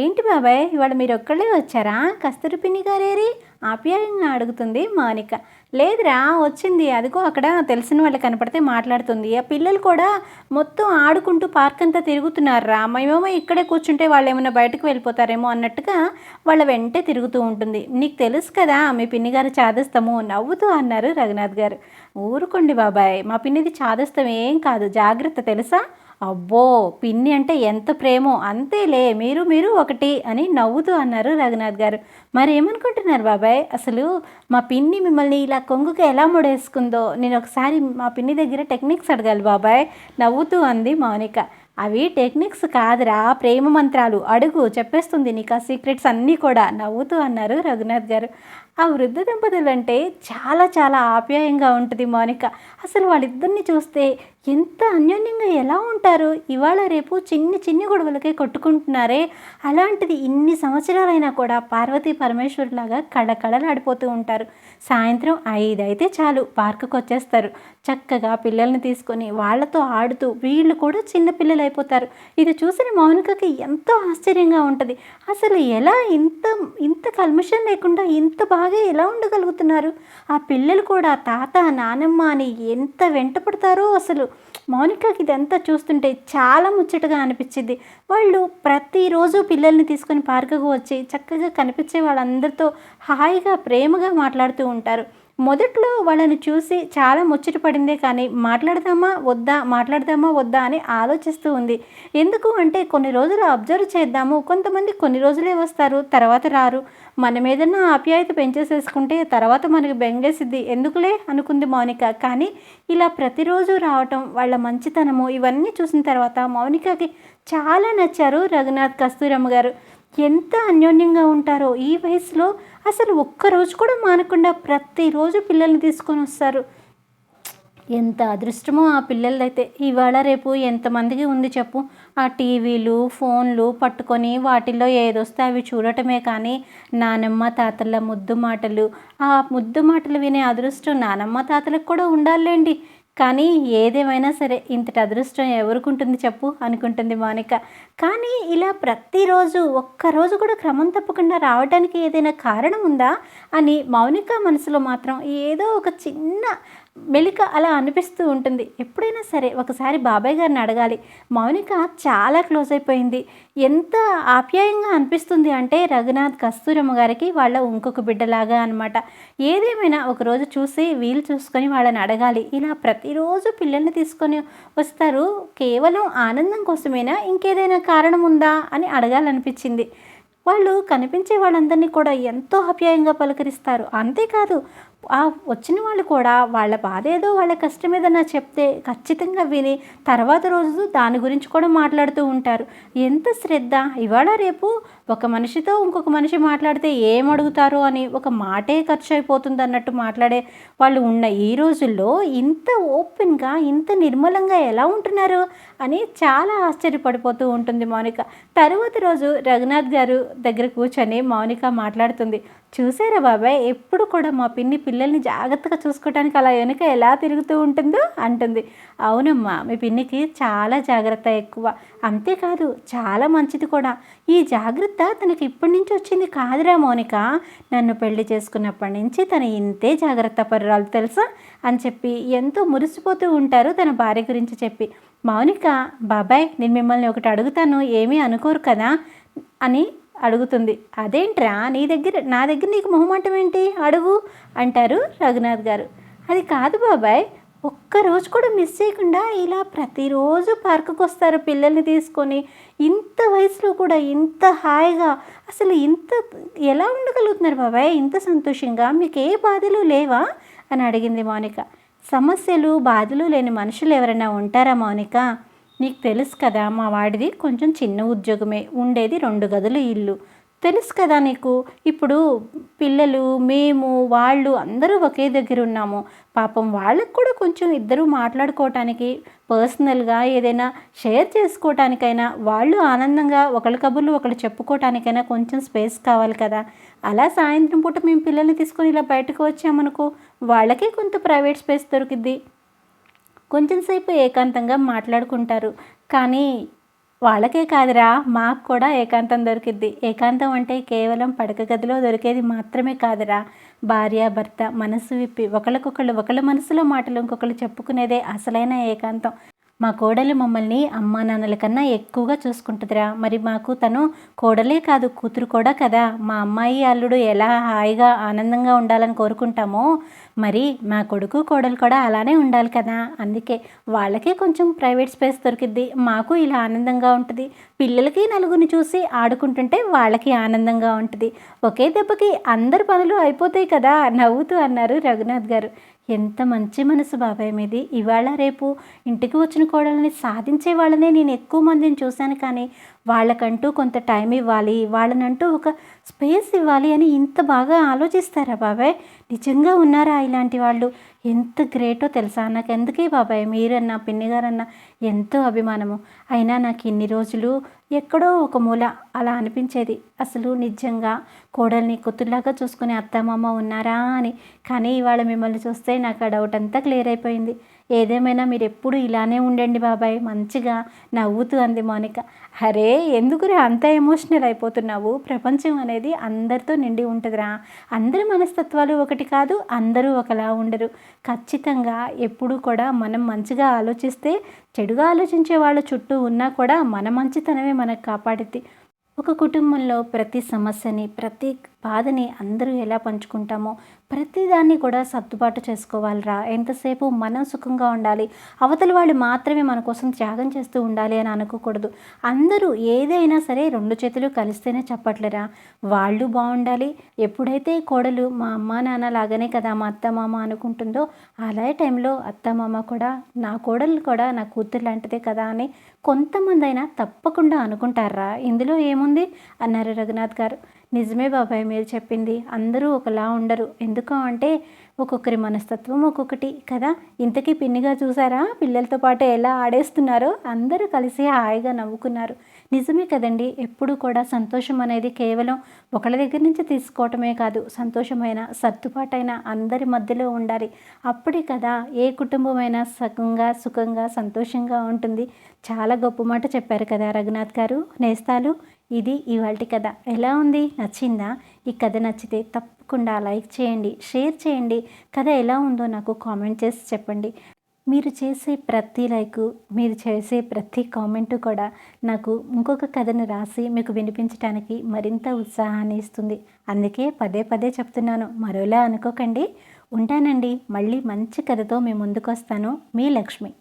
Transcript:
ఏంటి బాబాయ్? ఇవాళ మీరు ఒక్కళ్ళే వచ్చారా? కస్తూరి పిన్ని గారేరి? ఆప్యాయంగా అడుగుతుంది మౌనిక. లేదురా వచ్చింది. అదిగో అక్కడ తెలిసిన వాళ్ళు కనపడితే మాట్లాడుతుంది. ఆ పిల్లలు కూడా మొత్తం ఆడుకుంటూ పార్క్ అంతా తిరుగుతున్నారా మేమేమో ఇక్కడే కూర్చుంటే వాళ్ళు ఏమైనా బయటకు వెళ్ళిపోతారేమో అన్నట్టుగా వాళ్ళ వెంటే తిరుగుతూ ఉంటుంది. నీకు తెలుసు కదా మీ పిన్ని గారు చాదస్తము. నవ్వుతూ అన్నారు రఘునాథ్ గారు. ఊరుకోండి బాబాయ్. మా పిన్నిది చాదస్తం ఏం కాదు. జాగ్రత్త తెలుసా? అబ్బో పిన్ని అంటే ఎంత ప్రేమో. అంతేలే మీరు మీరు ఒకటి అని నవ్వుతూ అన్నారు రఘునాథ్ గారు. మరి ఏమనుకుంటున్నారు బాబాయ్? అసలు మా పిన్ని మిమ్మల్ని ఇలా కొంగుకి ఎలా ముడేసుకుందో? నేను ఒకసారి మా పిన్ని దగ్గర టెక్నిక్స్ అడగాలి బాబాయ్. నవ్వుతూ అంది మౌనిక. అవి టెక్నిక్స్ కాదురా ప్రేమ మంత్రాలు. అడుగు చెప్పేస్తుంది నీకు ఆ సీక్రెట్స్ అన్నీ కూడా నవ్వుతూ అన్నారు రఘునాథ్ గారు. ఆ వృద్ధ దంపతులు అంటే చాలా చాలా ఆప్యాయంగా ఉంటుంది మౌనిక. అసలు వాళ్ళిద్దరిని చూస్తే ఎంత అన్యోన్యంగా ఎలా ఉంటారు? ఇవాళ రేపు చిన్ని చిన్ని గొడవలకే కొట్టుకుంటున్నారే. అలాంటిది ఇన్ని సంవత్సరాలైనా కూడా పార్వతీ పరమేశ్వరులాగా కళకళలాడిపోతూ ఉంటారు. సాయంత్రం ఐదు అయితే చాలు పార్కుకు వచ్చేస్తారు చక్కగా పిల్లల్ని తీసుకొని వాళ్ళతో ఆడుతూ వీళ్ళు కూడా చిన్న పిల్లలు అయిపోతారు ఇది చూసిన మౌనికకి ఎంతో ఆశ్చర్యంగా ఉంటుంది. అసలు ఎలా ఇంత ఇంత కల్మషం లేకుండా ఇంత బాగా ఎలా ఉండగలుగుతున్నారు? ఆ పిల్లలు కూడా తాత నానమ్మ అని ఎంత వెంట పడతారో అసలు. మౌనికకి ఇదంతా చూస్తుంటే చాలా ముచ్చటగా అనిపించింది. వాళ్ళు ప్రతిరోజు పిల్లల్ని తీసుకొని పార్కుకు వచ్చి చక్కగా కనిపించే వాళ్ళందరితో హాయిగా ప్రేమగా మాట్లాడుతూ ఉంటారు. మొదట్లో వాళ్ళని చూసి చాలా ముచ్చట పడిందే కానీ మాట్లాడదామా వద్దా మాట్లాడదామా వద్దా అని ఆలోచిస్తూ ఉంది. ఎందుకు అంటే కొన్ని రోజులు అబ్జర్వ్ చేద్దాము కొంతమంది కొన్ని రోజులే వస్తారు తర్వాత రారు. మన మీదన్నా ఆప్యాయత పెంచేసేసుకుంటే తర్వాత మనకి బెంగేసిద్ది. ఎందుకులే? అనుకుంది మౌనిక. కానీ ఇలా ప్రతిరోజు రావటం వాళ్ళ మంచితనము ఇవన్నీ చూసిన తర్వాత మౌనికకి చాలా నచ్చారు రఘునాథ్ కస్తూరమ్మ గారు. ఎంత అన్యోన్యంగా ఉంటారో ఈ వయసులో అసలు ఒక్కరోజు కూడా మానకుండా ప్రతిరోజు పిల్లల్ని తీసుకొని వస్తారు. ఎంత అదృష్టమో ఆ పిల్లలైతే ఇవాళ రేపు ఎంతమందికి ఉంది చెప్పు? ఆ టీవీలు ఫోన్లు పట్టుకొని వాటిల్లో ఏదొస్తే అవి చూడటమే కానీ నానమ్మ తాతల ముద్దు మాటలు. ఆ ముద్దు మాటలు వినే అదృష్టం నానమ్మ తాతలకు కూడా ఉండాలండి కానీ ఏదేమైనా సరే ఇంతటి అదృష్టం ఎవరికి ఉంటుంది చెప్పు అనుకుంటుంది మౌనిక. కానీ ఇలా ప్రతిరోజు ఒక్కరోజు కూడా క్రమం తప్పకుండా రావడానికి ఏదైనా కారణం ఉందా అని మౌనిక మనసులో మాత్రం ఏదో ఒక చిన్న మెలిక అలా అనిపిస్తూ ఉంటుంది. ఎప్పుడైనా సరే ఒకసారి బాబాయ్ గారిని అడగాలి మౌనిక చాలా క్లోజ్ అయిపోయింది. ఎంత ఆప్యాయంగా అనిపిస్తుంది అంటే రఘునాథ్ కస్తూరమ్మ గారికి వాళ్ళ ఇంకొక బిడ్డలాగా అనమాట ఏదేమైనా ఒకరోజు చూసి వీలు చూసుకొని వాళ్ళని అడగాలి. ఇలా ప్రతిరోజు పిల్లల్ని తీసుకొని వస్తారు. కేవలం ఆనందం కోసమేనా? ఇంకేదైనా కారణం ఉందా? అని అడగాలనిపించింది. వాళ్ళు కనిపించే వాళ్ళందరినీ కూడా ఎంతో ఆప్యాయంగా పలకరిస్తారు. అంతేకాదు ఆ వచ్చిన వాళ్ళు కూడా వాళ్ళ బాధ ఏదో వాళ్ళ కష్టం ఏదైనా చెప్తే ఖచ్చితంగా విని తర్వాత రోజు దాని గురించి కూడా మాట్లాడుతూ ఉంటారు. ఎంత శ్రద్ధ? ఇవాళ రేపు ఒక మనిషితో ఇంకొక మనిషి మాట్లాడితే ఏం అడుగుతారో అని ఒక మాటే ఖర్చు అయిపోతుంది అన్నట్టు మాట్లాడే వాళ్ళు ఉన్న ఈ రోజుల్లో ఇంత ఓపెన్గా ఇంత నిర్మలంగా ఎలా ఉంటున్నారు అని చాలా ఆశ్చర్యపడిపోతూ ఉంటుంది మౌనిక. తరువాత రోజు రఘునాథ్ గారు దగ్గర కూర్చొని మౌనిక మాట్లాడుతుంది. చూసారా బాబాయ్? ఎప్పుడు కూడా మా పిన్ని పిల్లల్ని జాగ్రత్తగా చూసుకోవడానికి అలా వెనుక ఎలా తిరుగుతూ ఉంటుందో అంటుంది. అవునమ్మా మీ పిన్నికి చాలా జాగ్రత్త ఎక్కువ. అంతేకాదు చాలా మంచిది కూడా. ఈ జాగ్రత్త తనకి ఇప్పటి నుంచి వచ్చింది కాదురా మౌనిక. నన్ను పెళ్ళి చేసుకున్నప్పటి నుంచి తను ఇంతే జాగ్రత్త పరురాలు తెలుసా? అని చెప్పి ఎంతో మురిసిపోతూ ఉంటారు తన భార్య గురించి చెప్పి. మౌనిక బాబాయ్ నేను మిమ్మల్ని ఒకటి అడుగుతాను. ఏమీ అనుకోరు కదా? అని అడుగుతుంది. అదేంట్రా నీ దగ్గర నా దగ్గర నీకు మొహమాటం ఏంటి? అడుగు అంటారు రఘునాథ్ గారు. అది కాదు బాబాయ్ ఒక్కరోజు కూడా మిస్ చేయకుండా ఇలా ప్రతిరోజు పార్కుకు వస్తారు పిల్లల్ని తీసుకొని. ఇంత వయసులో కూడా ఇంత హాయిగా అసలు ఇంత ఎలా ఉండగలుగుతున్నారు బాబాయ్? ఇంత సంతోషంగా మీకు ఏ బాధలు లేవా? అని అడిగింది మౌనిక. సమస్యలు బాధలు లేని మనుషులు ఎవరైనా ఉంటారా మౌనిక? నీకు తెలుసు కదా మా వాడిది కొంచెం చిన్న ఉద్యోగమే ఉండేది రెండు గదులు ఇల్లు. తెలుసు కదా నీకు? ఇప్పుడు పిల్లలు మేము వాళ్ళు అందరూ ఒకే దగ్గర ఉన్నాము. పాపం వాళ్ళకు కూడా కొంచెం ఇద్దరు మాట్లాడుకోవటానికి పర్సనల్గా ఏదైనా షేర్ చేసుకోవటానికైనా వాళ్ళు ఆనందంగా ఒకళ్ళ కబుర్లు ఒకళ్ళు చెప్పుకోవటానికైనా కొంచెం స్పేస్ కావాలి కదా. అలా సాయంత్రం పూట మేము పిల్లల్ని తీసుకొని ఇలా బయటకు వచ్చామనుకో వాళ్ళకే కొంత ప్రైవేట్ స్పేస్ దొరికిద్ది. కొంచెంసేపు ఏకాంతంగా మాట్లాడుకుంటారు. కానీ వాళ్ళకే కాదురా మాకు కూడా ఏకాంతం దొరికిద్ది. ఏకాంతం అంటే కేవలం పడక గదిలో దొరికేది మాత్రమే కాదురా. భార్య భర్త మనసు విప్పి ఒకళ్ళకొకళ్ళు ఒకళ్ళ మనసులో మాటలు ఇంకొకళ్ళు చెప్పుకునేదే అసలైన ఏకాంతం. మా కోడలు మమ్మల్ని అమ్మా నాన్నల కన్నా ఎక్కువగా చూసుకుంటుందిరా. మరి మాకు తను కోడలే కాదు కూతురు కూడా కదా. మా అమ్మాయి అల్లుడు ఎలా హాయిగా ఆనందంగా ఉండాలని కోరుకుంటామో మరి మా కొడుకు కోడలు కూడా అలానే ఉండాలి కదా. అందుకే వాళ్ళకి కొంచెం ప్రైవేట్ స్పేస్ దొరికిద్ది. మాకు ఇలా ఆనందంగా ఉంటుంది. పిల్లలకి నలుగురిని చూసి ఆడుకుంటుంటే వాళ్ళకి ఆనందంగా ఉంటుంది. ఒకే దెబ్బకి అందరి పనులు అయిపోతాయి కదా. నవ్వుతూ అన్నారు రఘునాథ్ గారు. ఎంత మంచి మనసు బాబాయ్ మీది. ఇవాళ రేపు ఇంటికి వచ్చిన కోడలని సాధించే వాళ్ళనే నేను ఎక్కువ మందిని చూశాను కానీ వాళ్ళకంటూ కొంత టైం ఇవ్వాలి వాళ్ళనంటూ ఒక స్పేస్ ఇవ్వాలి అని ఇంత బాగా ఆలోచిస్తారా బాబాయ్? నిజంగా ఉన్నారా ఇలాంటి వాళ్ళు? ఎంత గ్రేటో తెలుసా? నాకు ఎందుకే బాబాయ్? మీరన్నా పిన్ని గారన్నా ఎంతో అభిమానము. అయినా నాకు ఇన్ని రోజులు ఎక్కడో ఒక మూల అలా అనిపించేది. అసలు నిజంగా కోడల్ని కొత్తులాగా చూసుకునే అత్తమామ ఉన్నారా అని. కానీ ఇవాళ మిమ్మల్ని చూస్తే నాకు ఆ డౌట్ అంతా క్లియర్ అయిపోయింది. ఏదేమైనా మీరు ఎప్పుడు ఇలానే ఉండండి బాబాయ్ మంచిగా నవ్వుతూ అంది మౌనిక. అరే ఎందుకురా అంత ఎమోషనల్ అయిపోతున్నావు? ప్రపంచం అనేది అందరితో నిండి ఉంటుందిరా. అందరి మనస్తత్వాలు ఒకటి కాదు అందరూ ఒకలా ఉండరు. ఖచ్చితంగా ఎప్పుడు కూడా మనం మంచిగా ఆలోచిస్తే చెడుగా ఆలోచించే వాళ్ళ చుట్టూ ఉన్నా కూడా మన మంచితనమే మనకు కాపాడుద్ది. ఒక కుటుంబంలో ప్రతి సమస్యని ప్రతి బాధని అందరూ ఎలా పంచుకుంటామో ప్రతిదాన్ని కూడా సర్దుబాటు చేసుకోవాలిరా. ఎంతసేపు మనం సుఖంగా ఉండాలి? అవతల వాళ్ళు మాత్రమే మన కోసం త్యాగం చేస్తూ ఉండాలి అని అనుకోకూడదు. అందరూ ఏదైనా సరే రెండు చేతులు కలిస్తేనే చెప్పట్లేరా? వాళ్ళు బాగుండాలి. ఎప్పుడైతే కోడలు మా అమ్మ నాన్న లాగానే కదా మా అత్త మామ అనుకుంటుందో అలాగే టైంలో అత్త మామ కూడా నా కోడలు కూడా నా కూతురు లాంటిదే కదా అని కొంతమంది అయినా తప్పకుండా అనుకుంటారా? ఇందులో ఏముంది? అన్నారు రఘునాథ్ గారు. నిజమే బాబాయ్ మీరు చెప్పింది అందరూ ఒకలా ఉండరు. ఎందుకు అంటే ఒక్కొక్కరి మనస్తత్వం ఒక్కొక్కటి కదా. ఇంతకీ పిన్నిగా చూసారా? పిల్లలతో పాటు ఎలా ఆడేస్తున్నారో? అందరూ కలిసి హాయిగా నవ్వుకున్నారు. నిజమే కదండి ఎప్పుడు కూడా సంతోషం అనేది కేవలం ఒకళ్ళ దగ్గర నుంచి తీసుకోవటమే కాదు సంతోషమైన సర్దుబాటైన అందరి మధ్యలో ఉండాలి. అప్పుడే కదా ఏ కుటుంబమైనా సుఖంగా సుఖంగా సంతోషంగా ఉంటుంది. చాలా గొప్ప మాట చెప్పారు కదా రఘునాథ్ గారు నేస్తాలు. ఇది ఇవాళ కథ. ఎలా ఉంది? నచ్చిందా? ఈ కథ నచ్చితే తప్పకుండా లైక్ చేయండి షేర్ చేయండి. కథ ఎలా ఉందో నాకు కామెంట్ చేసి చెప్పండి. మీరు చేసే ప్రతి లైకు మీరు చేసే ప్రతి కామెంటు కూడా నాకు ఇంకొక కథను రాసి మీకు వినిపించడానికి మరింత ఉత్సాహాన్ని ఇస్తుంది. అందుకే పదే పదే చెప్తున్నాను. మరోలా అనుకోకండి. ఉంటానండి. మళ్ళీ మంచి కథతో మీ ముందుకు వస్తాను మీ లక్ష్మి.